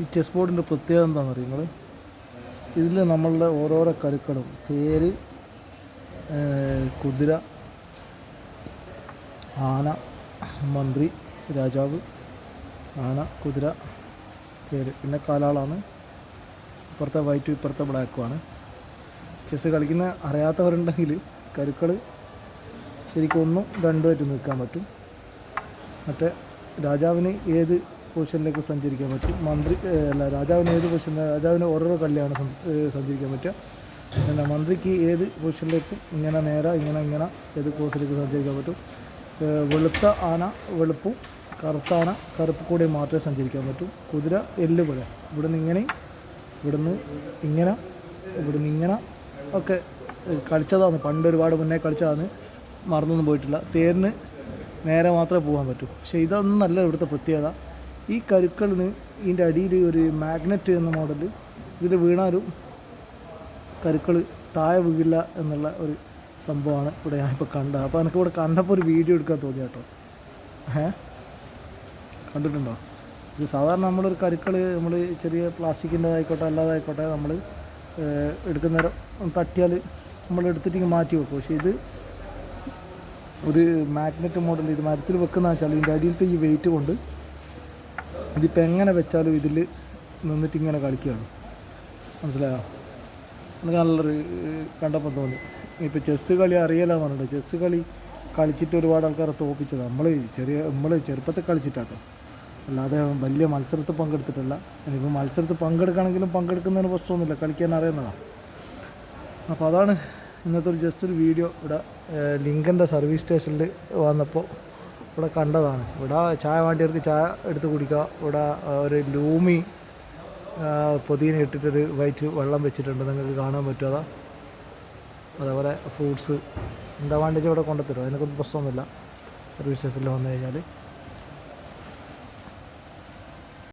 ഈ ചെസ് ബോർഡിന്റെ പ്രത്യേകത എന്താണെന്ന് അറിയോ നിങ്ങൾ ഇതിൽ നമ്മളുടെ ഓരോരോ കരുക്കളും തേര് കുതിര ആന മന്ത്രി രാജാവ് ആന കുതിര തേര് പിന്നെ കാലാളാണ്. ഇപ്പുറത്തെ വൈറ്റും ഇപ്പുറത്തെ ബ്ലാക്കുമാണ് ചെസ് കളിക്കുന്ന അറിയാത്തവരുണ്ടെങ്കിൽ കരുക്കൾ ശരിക്കും ഒന്നും രണ്ടുമായിട്ട് നിൽക്കാൻ പറ്റും. മറ്റേ രാജാവിന് ഏത് പൊസിഷനിലേക്ക് സഞ്ചരിക്കാൻ പറ്റും. മന്ത്രി അല്ല രാജാവിന് ഏത് പൊസിഷൻ രാജാവിന് ഓരോരോ ഏഹ് സഞ്ചരിക്കാൻ പറ്റുക. പിന്നെ മന്ത്രിക്ക് ഏത് പൊസിഷനിലേക്കും ഇങ്ങനെ നേരെ ഇങ്ങനെ ഇങ്ങനെ ഏത് കോഴ്സിലേക്ക് സഞ്ചരിക്കാൻ പറ്റും. വെളുത്ത ആന വെളുപ്പും കറുത്ത ആന കറുപ്പ് കൂടി മാത്രമേ സഞ്ചരിക്കാൻ പറ്റൂ. കുതിര എല്ല് പോലെ. ഇവിടെ നിന്ന് ഇങ്ങനെയും ഇവിടെ ഇങ്ങനെ ഇവിടെ നിന്ന് ഇങ്ങനെ ഒക്കെ കളിച്ചതാണ്. പണ്ട് ഒരുപാട് മുന്നേ കളിച്ചതാണ്. മറന്നൊന്നും പോയിട്ടില്ല. തേരിന് നേരെ മാത്രമേ പോകാൻ പറ്റൂ. പക്ഷേ ഇതൊന്നും നല്ല ഇവിടുത്തെ പ്രത്യേകത. ഈ കരുക്കളിന് ഇതിന്റെ അടിയിൽ ഒരു മാഗ്നറ്റ് എന്ന മോഡൽ ഇതിൽ വീണാലും കരുക്കൾ താഴെ വീഴില്ല എന്നുള്ള ഒരു സംഭവമാണ് ഇവിടെ ഞാനിപ്പോൾ കണ്ടത്. അപ്പോൾ എനിക്ക് ഇവിടെ കണ്ടപ്പോൾ ഒരു വീഡിയോ എടുക്കാൻ തോന്നി കേട്ടോ. ഏ? കണ്ടിട്ടുണ്ടോ? ഇത് സാധാരണ നമ്മളൊരു കരുക്കൾ നമ്മൾ ചെറിയ പ്ലാസ്റ്റിക്കിന്റെ ആയിക്കോട്ടെ അല്ലാതായിക്കോട്ടെ നമ്മൾ എടുക്കുന്ന നേരം തട്ടിയാൽ നമ്മൾ എടുത്തിട്ട് മാറ്റി വെക്കും. പക്ഷേ ഇത് ഒരു മാഗ്നറ്റ് മോഡൽ ഇത് മരത്തിൽ വെക്കുന്ന വെച്ചാൽ ഇതിന്റെ അടിയിലത്തെ ഈ വെയിറ്റ് കൊണ്ട് ഇതിപ്പോൾ എങ്ങനെ വെച്ചാലും ഇതിൽ നിന്നിട്ട് ഇങ്ങനെ കളിക്കുകയാണ്. മനസ്സിലായോ? എനിക്ക് നല്ലൊരു കണ്ടപ്പോൾ തോന്നി. ഇപ്പോൾ ചെസ്സ് കളി അറിയില്ല പറഞ്ഞിട്ട് ചെസ്സ് കളി കളിച്ചിട്ട് ഒരുപാട് ആൾക്കാരെ തോപ്പിച്ചത്. നമ്മൾ ചെറിയ നമ്മൾ ചെറുപ്പത്തിൽ കളിച്ചിട്ടാട്ടോ. അല്ലാതെ വലിയ മത്സരത്തിൽ പങ്കെടുത്തിട്ടില്ല. ഇനിയിപ്പോൾ മത്സരത്തിൽ പങ്കെടുക്കണമെങ്കിലും പങ്കെടുക്കുന്നതിന് പ്രശ്നമൊന്നുമില്ല. കളിക്കാൻ അറിയുന്നതാണ് അപ്പോൾ അതാണ് ഇന്നത്തെ ഒരു ജസ്റ്റ് ഒരു വീഡിയോ. ഇവിടെ ലിങ്കന്റെ സർവീസ് സ്റ്റേഷനിൽ വന്നപ്പോൾ ഇവിടെ കണ്ടതാണ്. ഇവിടെ ചായ വേണ്ടിയവർക്ക് ചായ എടുത്ത് കുടിക്കുക ഇവിടെ ഒരു ലൂമി പൊതിന ഇട്ടിട്ടൊരു വൈറ്റ് വെള്ളം വെച്ചിട്ടുണ്ട്. നിങ്ങൾക്ക് കാണാൻ പറ്റും അതാ അതേപോലെ ഫ്രൂട്ട്സ്. എന്താ വേണ്ടി ഇവിടെ കൊണ്ടുത്തരും അതിനൊക്കെ പ്രശ്നമൊന്നുമില്ല. സർവീസസിൽ വന്നു കഴിഞ്ഞാൽ